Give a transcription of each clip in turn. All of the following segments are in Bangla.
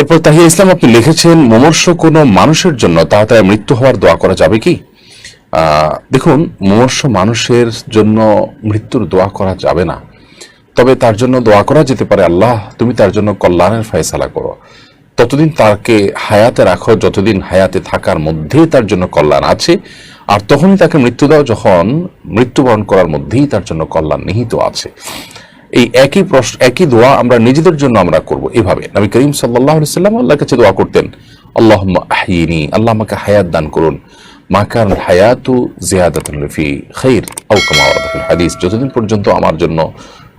এরপর তাহিয়া ইসলাম আপনি লিখেছেন, মুমর্ষ কোনো মানুষের জন্য তাড়াতাড়ি মৃত্যু হওয়ার দোয়া করা যাবে কি? দেখুন, মুমর্ষ মানুষের জন্য মৃত্যুর দোয়া করা যাবে না। তবে তার জন্য দোয়া করা যেতে পারে, আল্লাহ, তুমি তার জন্য কল্যাণের ফয়সালা করো। ততদিন তাকে হায়াতে রাখো, যতদিন হায়াতে থাকার মধ্যেই তার জন্য কল্যাণ আছে। আর তখনই তাকে মৃত্যু দাও, যখন মৃত্যুবরণ করার মধ্যেই তার জন্য কল্যাণ নিহিত আছে। এই একই প্রশ্ন, একই দোয়া আমরা নিজেদের জন্য আমরা করব। এভাবে নবী করিম সাল্লাহ সাল্লাম আল্লাহর কাছে দোয়া করতেন আল্লাহ আহিনি আল্লাহ আমাকে হায়াত দান করুন। মা কারণ হায়াতু জিয়াদাতুন ফি খাইর আও কামা ওয়ারাদা ফিল হাদিস। যতদিন পর্যন্ত আমার জন্য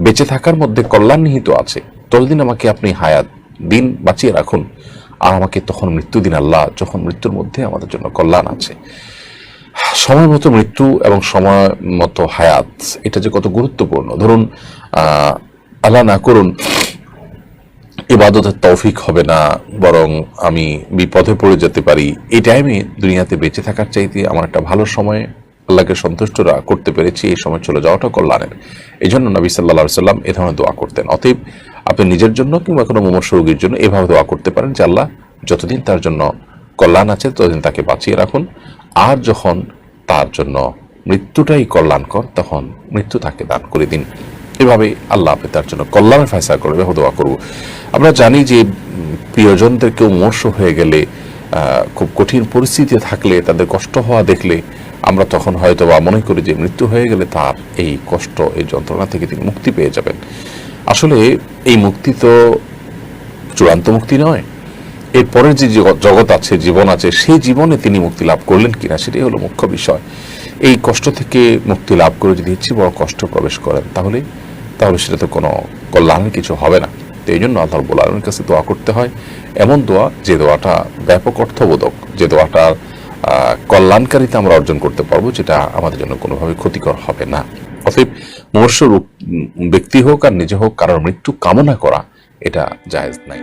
বেঁচে থাকার মধ্যে কল্যাণ নিহিত আছে, ততদিন আমাকে আপনি হায়াত দিন, বাঁচিয়ে রাখুন। আর আমাকে তখন মৃত্যু দিন আল্লাহ, যখন মৃত্যুর মধ্যে আমাদের জন্য কল্যাণ আছে। সময় মতো মৃত্যু এবং সময় মতো হায়াত, এটা যে কত গুরুত্বপূর্ণ। ধরুন আল্লাহ না করুন, ইবাদতের তৌফিক হবে না, বরং আমি বিপদে পড়ে যেতে পারি। এই টাইমে দুনিয়াতে বেঁচে থাকার চাইতে আমার একটা ভালো সময় আল্লাহকে সন্তুষ্ট রা- করতে পেরেছি, এই সময় চলে যাওয়াটা কল্যাণের। এই জন্য নবী সাল্লা সাল্লাম এ ধরনের দোয়া করতেন। অতএব আপনি নিজের জন্য কিংবা কোনো মুমর্ষ রোগীর জন্য এভাবে দোয়া করতে পারেন যে, আল্লাহ যতদিন তার জন্য কল্যাণ আছে, ততদিন তাকে বাঁচিয়ে রাখুন। আর যখন তার জন্য মৃত্যুটাই কল্যাণকর, তখন মৃত্যু তাকে দান করে দিন। এভাবে আল্লাহ আপনি তার জন্য কল্যাণের ফয়সলা করবে দোয়া করব। আমরা জানি যে প্রিয়জনদের কেউ মর্ষ হয়ে গেলে খুব কঠিন পরিস্থিতি থাকলে, তাদের কষ্ট হওয়া দেখলে, আমরা তখন হয়তো বা মনে করি যে, মৃত্যু হয়ে গেলে তার এই কষ্ট, এই যন্ত্রণা থেকে তিনি মুক্তি পেয়ে যাবেন। আসলে এই মুক্তি তো চূড়ান্ত মুক্তি নয়। এরপরের যে জগৎ- আছে, জীবন আছে, সেই জীবনে তিনি মুক্তি লাভ করলেন কিনা সেটাই হলো মুখ্য বিষয়। এই কষ্ট থেকে মুক্তি লাভ করে যদি ইচ্ছে বড় কষ্ট প্রবেশ করেন, তাহলে তাহলে সেটা তো কোনো কল্যাণের কিছু হবে না। তো এই জন্য আল্লাহ রব্বুল কাছে দোয়া করতে হয়। এমন দোয়া, যে দোয়াটা ব্যাপক অর্থবোধক, যে দোয়াটা কল্যাণকারিতা আমরা অর্জন করতে পারব, যেটা আমাদের জন্য কোনোভাবে ক্ষতিকর হবে না। অতএব মহর্ষ ব্যক্তি হোক আর নিজে হোক, কারোর মৃত্যু কামনা করা, এটা জায়েজ নাই।